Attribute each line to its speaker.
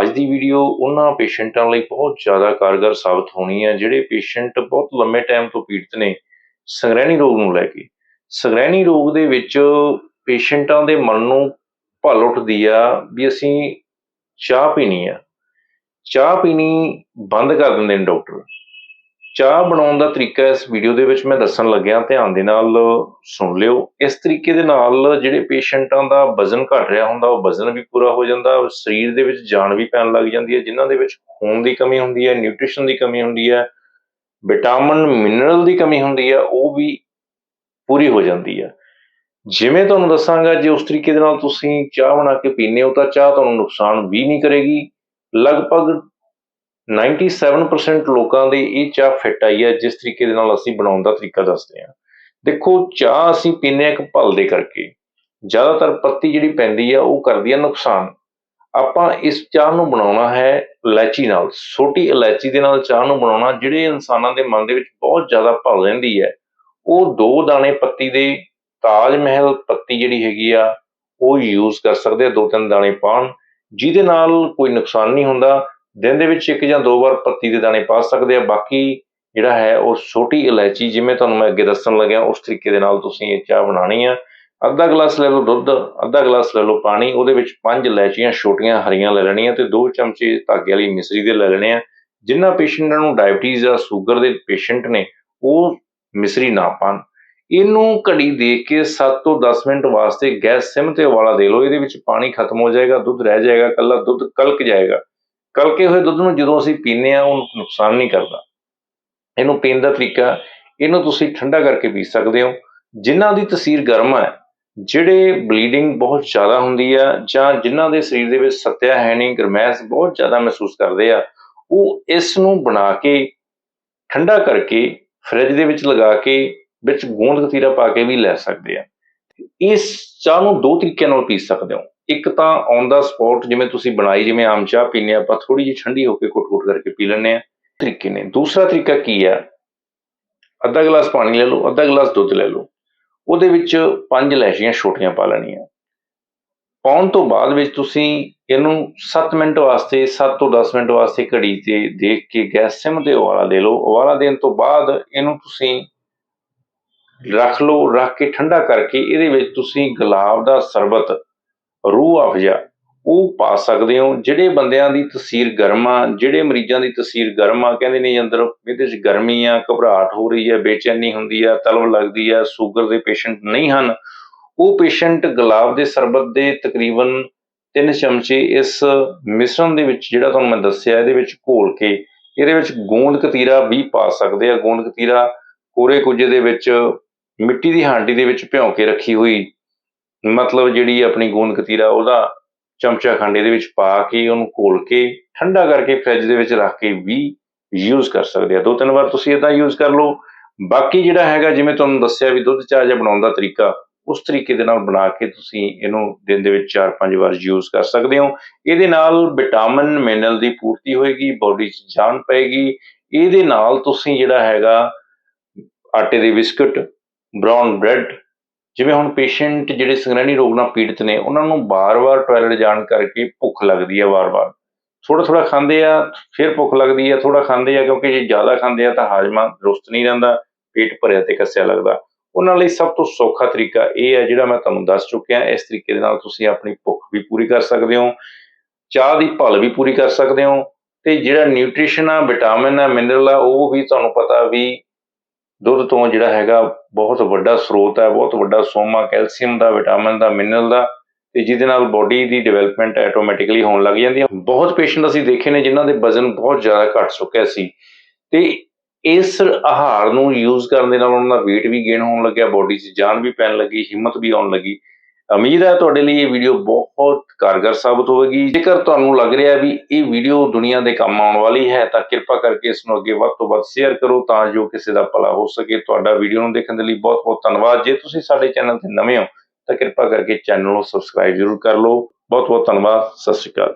Speaker 1: ਅੱਜ ਦੀ ਵੀਡੀਓ ਉਹਨਾਂ ਪੇਸ਼ੈਂਟਾਂ ਲਈ ਬਹੁਤ ਜ਼ਿਆਦਾ ਕਾਰਗਰ ਸਾਬਤ ਹੋਣੀ ਹੈ, ਜਿਹੜੇ ਪੇਸ਼ੈਂਟ ਬਹੁਤ ਲੰਮੇ ਟਾਈਮ ਤੋਂ ਪੀੜਤ ਨੇ, ਸੰਗ੍ਰਹਿਣੀ ਰੋਗ ਨੂੰ ਲੈ ਕੇ। ਸੰਗ੍ਰਹਿਣੀ ਰੋਗ ਦੇ ਵਿੱਚ ਪੇਸ਼ੈਂਟਾਂ ਦੇ ਮਨ ਨੂੰ ਭਲ ਉੱਠਦੀ ਆ ਵੀ ਅਸੀਂ ਚਾਹ ਪੀਣੀ ਆ। ਚਾਹ ਪੀਣੀ ਬੰਦ ਕਰ ਦਿੰਦੇ ਨੇ ਡਾਕਟਰ। ਚਾਹ ਬਣਾਉਣ ਦਾ ਤਰੀਕਾ ਇਸ ਵੀਡੀਓ ਦੇ ਵਿੱਚ ਮੈਂ ਦੱਸਣ ਲੱਗਿਆ, ਧਿਆਨ ਦੇ ਨਾਲ ਸੁਣ ਲਿਓ। ਇਸ ਤਰੀਕੇ ਦੇ ਨਾਲ ਜਿਹੜੇ ਪੇਸ਼ੈਂਟਾਂ ਦਾ ਵਜ਼ਨ ਘਟ ਰਿਹਾ ਹੁੰਦਾ, ਉਹ ਵਜ਼ਨ ਵੀ ਪੂਰਾ ਹੋ ਜਾਂਦਾ, ਸਰੀਰ ਦੇ ਵਿੱਚ ਜਾਨ ਵੀ ਪੈਣ ਲੱਗ ਜਾਂਦੀ ਹੈ, ਜਿਨ੍ਹਾਂ ਦੇ ਵਿੱਚ ਖੂਨ ਦੀ ਕਮੀ ਹੁੰਦੀ ਹੈ, ਨਿਊਟ੍ਰੀਸ਼ਨ ਦੀ ਕਮੀ ਹੁੰਦੀ ਹੈ, ਵਿਟਾਮਿਨ, ਮਿਨਰਲ ਦੀ ਕਮੀ ਹੁੰਦੀ ਹੈ, ਉਹ ਵੀ ਪੂਰੀ ਹੋ ਜਾਂਦੀ ਹੈ। ਜਿਵੇਂ ਤੁਹਾਨੂੰ ਦੱਸਾਂਗਾ, ਜੇ ਉਸ ਤਰੀਕੇ ਦੇ ਨਾਲ ਤੁਸੀਂ ਚਾਹ ਬਣਾ ਕੇ ਪੀਂਦੇ ਹੋ, ਤਾਂ ਚਾਹ ਤੁਹਾਨੂੰ ਨੁਕਸਾਨ ਵੀ ਨਹੀਂ ਕਰੇਗੀ। ਲਗਭਗ 97% ਲੋਕਾਂ ਦੇ ਇਹ ਚਾਹ ਫਿੱਟ ਆਈ ਹੈ, ਜਿਸ ਤਰੀਕੇ ਦੇ ਨਾਲ ਅਸੀਂ ਬਣਾਉਣ ਦਾ ਤਰੀਕਾ ਦੱਸਦੇ ਹਾਂ। ਦੇਖੋ, ਚਾਹ ਅਸੀਂ ਪੀਂਦੇ ਹਾਂ ਇੱਕ ਭਲ ਦੇ ਕਰਕੇ। ਜ਼ਿਆਦਾਤਰ ਪੱਤੀ ਜਿਹੜੀ ਪੈਂਦੀ ਆ, ਉਹ ਕਰਦੀ ਆ ਨੁਕਸਾਨ। ਆਪਾਂ ਇਸ ਚਾਹ ਨੂੰ ਬਣਾਉਣਾ ਹੈ ਇਲਾਇਚੀ ਨਾਲ। ਛੋਟੀ ਇਲਾਇਚੀ ਦੇ ਨਾਲ ਚਾਹ ਨੂੰ ਬਣਾਉਣਾ ਜਿਹੜੇ ਇਨਸਾਨਾਂ ਦੇ ਮਨ ਦੇ ਵਿੱਚ ਬਹੁਤ ਜ਼ਿਆਦਾ ਭਲ ਰਹਿੰਦੀ ਹੈ, ਉਹ ਦੋ ਦਾਣੇ ਪੱਤੀ ਦੇ ਤਾਜ ਮਹਿਲ ਪੱਤੀ ਜਿਹੜੀ ਹੈਗੀ ਆ, ਉਹ ਯੂਜ਼ ਕਰ ਸਕਦੇ ਆ, ਦੋ ਤਿੰਨ ਦਾਣੇ ਪਾਣ ਜਿਹਦੇ ਨਾਲ ਕੋਈ ਨੁਕਸਾਨ ਨਹੀਂ ਹੁੰਦਾ। ਦਿਨ ਦੇ ਵਿੱਚ ਇੱਕ ਜਾਂ ਦੋ ਵਾਰ ਪੱਤੀ ਦੇ ਦਾਣੇ ਪਾ ਸਕਦੇ ਆ। ਬਾਕੀ ਜਿਹੜਾ ਹੈ ਉਹ ਛੋਟੀ ਇਲਾਇਚੀ, ਜਿਵੇਂ ਤੁਹਾਨੂੰ ਮੈਂ ਅੱਗੇ ਦੱਸਣ ਲੱਗਿਆ, ਉਸ ਤਰੀਕੇ ਦੇ ਨਾਲ ਤੁਸੀਂ ਇਹ ਚਾਹ ਬਣਾਣੀ ਆ। ਅੱਧਾ ਗਲਾਸ ਲੈ ਲਓ ਦੁੱਧ, ਅੱਧਾ ਗਲਾਸ ਲੈ ਲਓ ਪਾਣੀ, ਉਹਦੇ ਵਿੱਚ ਪੰਜ ਇਲਾਇਚੀਆਂ ਛੋਟੀਆਂ ਹਰੀਆਂ ਲੈ ਲੈਣੀਆਂ ਤੇ ਦੋ ਚਮਚੇ ਧਾਗੇ ਵਾਲੀ ਮਿਸਰੀ ਦੇ ਲੈ ਲੈਣੇ ਆ। ਜਿਨ੍ਹਾਂ ਪੇਸ਼ੈਂਟਾਂ ਨੂੰ ਡਾਇਬੀਟੀਜ਼ ਜਾਂ ਸ਼ੂਗਰ ਦੇ ਪੇਸ਼ੈਂਟ ਨੇ, ਉਹ ਮਿਸਰੀ ਨਾ ਪਾਣ। ਇਹਨੂੰ ਘੜੀ ਦੇ ਕੇ 7 ਤੋਂ 10 ਮਿੰਟ ਵਾਸਤੇ ਗੈਸ ਸਿਮ ਤੇ ਉਬਾਲਾ ਦੇ ਲਓ। ਇਹਦੇ ਵਿੱਚ ਪਾਣੀ ਖਤਮ ਹੋ ਜਾਏਗਾ, ਦੁੱਧ ਰਹਿ ਜਾਏਗਾ, ਕੱਲਾ ਦੁੱਧ ਕਲਕ ਜਾਏਗਾ। ਕਲਕੇ ਹੋਏ ਦੁੱਧ ਨੂੰ ਜਦੋਂ ਅਸੀਂ ਪੀਂਦੇ ਆ ਉਹ ਨੁਕਸਾਨ ਨਹੀਂ ਕਰਦਾ। ਇਹਨੂੰ ਪੀਣ ਦਾ ਤਰੀਕਾ, ਇਹਨੂੰ ਤੁਸੀਂ ਠੰਡਾ ਕਰਕੇ ਪੀ ਸਕਦੇ ਹੋ। ਜਿਨ੍ਹਾਂ ਦੀ ਤਸੀਰ ਗਰਮ ਹੈ, ਜਿਹੜੇ ਬਲੀਡਿੰਗ ਬਹੁਤ ਜ਼ਿਆਦਾ ਹੁੰਦੀ ਆ, ਜਾਂ ਜਿਨ੍ਹਾਂ ਦੇ ਸਰੀਰ ਦੇ ਵਿੱਚ ਸਤਿਆ ਹੈ ਨਹੀਂ ਗਰਮੈਸ਼ ਬਹੁਤ ਜ਼ਿਆਦਾ ਮਹਿਸੂਸ ਕਰਦੇ ਆ, ਉਹ ਇਸ ਨੂੰ ਬਣਾ ਕੇ, ਠੰਡਾ ਕਰਕੇ, ਫ੍ਰਿਜ ਦੇ ਵਿੱਚ ਲਗਾ ਕੇ, ਵਿੱਚ ਗੂੰਦ ਕਤੀਰਾ ਪਾ ਕੇ ਵੀ ਲੈ ਸਕਦੇ ਆ। ਇਸ ਚਾਹ ਨੂੰ ਦੋ ਤਰੀਕਿਆਂ ਨਾਲ ਪੀ ਸਕਦੇ ਹੋ। ਇੱਕ ਤਾਂ ਔਨ ਦਾ ਸਪੌਟ ਜਿਵੇਂ ਤੁਸੀਂ ਬਣਾਈ, ਜਿਵੇਂ ਆਮ ਚਾਹ ਪੀਨੇ ਆਪਾਂ ਥੋੜੀ ਜਿਹੀ ਠੰਡੀ ਹੋ ਕੇ ਕੁੱਟ-ਕੁੱਟ ਕਰਕੇ ਪੀ ਲੈਂਦੇ ਆ ਤਰੀਕੇ ਨੇ। ਦੂਸਰਾ ਤਰੀਕਾ ਕੀ ਆ? ਅੱਧਾ ਗਲਾਸ ਪਾਣੀ ਲੈ ਲਓ, ਅੱਧਾ ਗਲਾਸ ਦੁੱਧ ਲੈ ਲਓ। ਉਹਦੇ ਵਿੱਚ ਪੰਜ ਲੈਸ਼ੀਆਂ ਛੋਟੀਆਂ ਪਾ ਲੈਣੀਆਂ। ਪਾਉਣ ਤੋਂ ਬਾਅਦ ਵਿੱਚ ਤੁਸੀਂ ਇਹਨੂੰ 7 ਮਿੰਟ ਵਾਸਤੇ 7 ਤੋਂ 10 ਮਿੰਟ ਵਾਸਤੇ ਘੜੀ ਤੇ ਦੇਖ ਕੇ ਗੈਸ ਸਿਮ ਤੇ ਉਬਾਲਾ ਦੇ ਲਓ। ਉਬਾਲਾ ਦੇਣ ਤੋਂ ਬਾਅਦ ਇਹਨੂੰ ਤੁਸੀਂ ਰੱਖ ਲਓ, ਰੱਖ ਕੇ ਠੰਡਾ ਕਰਕੇ ਇਹਦੇ ਵਿੱਚ ਤੁਸੀਂ ਗੁਲਾਬ ਦਾ ਸਰਬਤ ਰੂਹ ਅਫਜਾ ਉਹ ਪਾ ਸਕਦੇ ਹੋ। ਜਿਹੜੇ ਬੰਦਿਆਂ ਦੀ ਤਸੀਰ ਗਰਮ ਆ, ਜਿਹੜੇ ਮਰੀਜ਼ਾਂ ਦੀ ਤਸੀਰ ਗਰਮ ਆ, ਕਹਿੰਦੇ ਨੇ ਅੰਦਰ ਇਹਦੇ ਵਿੱਚ ਗਰਮੀ ਆ, ਘਬਰਾਹਟ ਹੋ ਰਹੀ ਹੈ ਬੇਚੈਨੀ ਹੁੰਦੀ ਆ ਤਲਵ ਲੱਗਦੀ ਆ, ਸ਼ੂਗਰ ਦੇ ਪੇਸ਼ੈਂਟ ਨਹੀਂ ਹਨ। ਉਹ ਪੇਸ਼ੈਂਟ ਗੁਲਾਬ ਦੇ ਸਰਬਤ ਦੇ ਤਕਰੀਬਨ 3 ਚਮਚੇ ਇਸ ਮਿਸ਼ਰਣ ਦੇ ਵਿੱਚ, ਜਿਹੜਾ ਤੁਹਾਨੂੰ ਮੈਂ ਦੱਸਿਆ, ਇਹਦੇ ਵਿੱਚ ਘੋਲ ਕੇ, ਇਹਦੇ ਵਿੱਚ ਗੋਂਦ ਕਤੀਰਾ ਵੀ ਪਾ ਸਕਦੇ ਆ। ਗੋਂਦ ਕਤੀਰਾ ਕੋਰੇ ਕੁਝੇ ਦੇ ਵਿੱਚ, ਮਿੱਟੀ ਦੀ ਹਾਂਡੀ ਦੇ ਵਿੱਚ ਭਿਉਂ ਕੇ ਰੱਖੀ ਹੋਈ ਮਤਲਬ ਜਿਹੜੀ ਆਪਣੀ ਗੋਂਦ ਕਤੀਰਾ, ਉਹਦਾ ਚਮਚਾ ਖੰਡ ਇਹਦੇ ਵਿੱਚ ਪਾ ਕੇ, ਉਹਨੂੰ ਘੋਲ ਕੇ, ਠੰਡਾ ਕਰਕੇ ਫ੍ਰਿਜ ਦੇ ਵਿੱਚ ਰੱਖ ਕੇ ਵੀ ਯੂਜ਼ ਕਰ ਸਕਦੇ ਆ। ਦੋ ਤਿੰਨ ਵਾਰ ਤੁਸੀਂ ਇਦਾਂ ਯੂਜ਼ ਕਰ ਲਓ। ਬਾਕੀ ਜਿਹੜਾ ਹੈਗਾ, ਜਿਵੇਂ ਤੁਹਾਨੂੰ ਦੱਸਿਆ ਵੀ ਦੁੱਧ ਚਾਹ ਜਾਂ ਬਣਾਉਣ ਦਾ ਤਰੀਕਾ, ਉਸ ਤਰੀਕੇ ਦੇ ਨਾਲ ਬਣਾ ਕੇ ਤੁਸੀਂ ਇਹਨੂੰ ਦਿਨ ਦੇ ਵਿੱਚ 4-5 ਵਾਰ ਯੂਜ਼ ਕਰ ਸਕਦੇ ਹੋ। ਇਹਦੇ ਨਾਲ ਵਿਟਾਮਿਨ ਮਿਨਰਲ ਦੀ ਪੂਰਤੀ ਹੋਏਗੀ ਬਾਡੀ 'ਚ ਜਾਨ ਪਏਗੀ। ਇਹਦੇ ਨਾਲ ਤੁਸੀਂ ਜਿਹੜਾ ਹੈਗਾ, ਆਟੇ ਦੇ ਬਿਸਕਟ ਬ੍ਰਾਊਨ ਬ੍ਰੈਡ ਜਿਵੇਂ ਹੁਣ ਪੇਸ਼ੈਂਟ ਜਿਹੜੇ ਸੰਗ੍ਰਹਿਣੀ ਰੋਗ ਨਾਲ ਪੀੜਤ ਨੇ, ਉਹਨਾਂ ਨੂੰ ਬਾਰ-ਬਾਰ ਟਾਇਲਟ ਜਾਣ ਕਰਕੇ ਭੁੱਖ ਲੱਗਦੀ ਹੈ ਵਾਰ-ਵਾਰ। ਥੋੜਾ ਥੋੜਾ ਖਾਂਦੇ ਆ, ਫਿਰ ਭੁੱਖ ਲੱਗਦੀ ਹੈ ਥੋੜਾ ਖਾਂਦੇ ਆ, ਕਿਉਂਕਿ ਜੇ ਜ਼ਿਆਦਾ ਖਾਂਦੇ ਆ ਤਾਂ ਹਾਜ਼ਮਾ ਦਰੁਸਤ ਨਹੀਂ ਰਹਿੰਦਾ, ਪੇਟ ਭਰਿਆ ਤੇ ਕੱਸਿਆ ਲੱਗਦਾ। ਉਹਨਾਂ ਲਈ ਸਭ ਤੋਂ ਸੌਖਾ ਤਰੀਕਾ ਇਹ ਹੈ ਜਿਹੜਾ ਮੈਂ ਤੁਹਾਨੂੰ ਦੱਸ ਚੁੱਕਿਆ, ਇਸ ਤਰੀਕੇ ਦੇ ਨਾਲ ਤੁਸੀਂ ਆਪਣੀ ਭੁੱਖ ਵੀ ਪੂਰੀ ਕਰ ਸਕਦੇ ਹੋ, ਚਾਹ ਦੀ ਭਲ ਵੀ ਪੂਰੀ ਕਰ ਸਕਦੇ ਹੋ, ਤੇ ਜਿਹੜਾ ਨਿਊਟ੍ਰੀਸ਼ਨ ਆ ਵਿਟਾਮਿਨ ਆ ਮਿਨਰਲ ਆ, ਉਹ ਵੀ ਤੁਹਾਨੂੰ ਪਤਾ ਵੀ ਦੁੱਧ ਤੋਂ ਜਿਹੜਾ ਹੈਗਾ ਬਹੁਤ ਵੱਡਾ ਸਰੋਤ ਹੈ, ਬਹੁਤ ਵੱਡਾ ਸੋਮਾ, ਕੈਲਸ਼ੀਅਮ ਦਾ, ਵਿਟਾਮਿਨ ਦਾ, ਮਿਨਰਲ ਦਾ ਤੇ ਜਿਹਦੇ ਨਾਲ ਬਾਡੀ ਦੀ ਡਿਵੈਲਪਮੈਂਟ ਆਟੋਮੈਟਿਕਲੀ ਹੋਣ ਲੱਗ ਜਾਂਦੀ ਹੈ। ਬਹੁਤ ਪੇਸ਼ੈਂਟ ਅਸੀਂ ਦੇਖੇ ਨੇ ਜਿਨ੍ਹਾਂ ਦੇ ਵਜ਼ਨ ਬਹੁਤ ਜ਼ਿਆਦਾ ਘਟ ਚੁੱਕਿਆ ਸੀ ਤੇ ਇਸ ਆਹਾਰ ਨੂੰ ਯੂਜ਼ ਕਰਨ ਦੇ ਨਾਲ ਉਹਨਾਂ ਦਾ weight ਵੀ ਗੇਨ ਹੋਣ ਲੱਗਿਆ ਬਾਡੀ 'ਚ ਜਾਨ ਵੀ ਪੈਣ ਲੱਗੀ, ਹਿੰਮਤ ਵੀ ਆਉਣ ਲੱਗੀ। ਉਮੀਦ ਹੈ ਤੁਹਾਡੇ ਲਈ ਇਹ ਵੀਡੀਓ ਬਹੁਤ ਕਾਰਗਰ ਸਾਬਤ ਹੋਵੇਗੀ। ਜੇਕਰ ਤੁਹਾਨੂੰ ਲੱਗ ਰਿਹਾ ਵੀ ਇਹ ਵੀਡੀਓ ਦੁਨੀਆ ਦੇ ਕੰਮ ਆਉਣ ਵਾਲੀ ਹੈ, ਤਾਂ ਕਿਰਪਾ ਕਰਕੇ ਇਸ ਨੂੰ ਅੱਗੇ ਵੱਧ ਤੋਂ ਵੱਧ ਸ਼ੇਅਰ ਕਰੋ ਤਾਂ ਜੋ ਕਿਸੇ ਦਾ ਭਲਾ ਹੋ ਸਕੇ। ਤੁਹਾਡਾ ਵੀਡੀਓ ਨੂੰ ਦੇਖਣ ਦੇ ਲਈ ਬਹੁਤ ਬਹੁਤ ਧੰਨਵਾਦ। ਜੇ ਤੁਸੀਂ ਸਾਡੇ ਚੈਨਲ ਤੇ ਨਵੇਂ ਹੋ, ਤਾਂ ਕਿਰਪਾ ਕਰਕੇ ਚੈਨਲ ਨੂੰ ਸਬਸਕ੍ਰਾਈਬ ਜ਼ਰੂਰ ਕਰ ਲਓ। ਬਹੁਤ ਬਹੁਤ ਧੰਨਵਾਦ। ਸਤਿ ਸ਼੍ਰੀ ਅਕਾਲ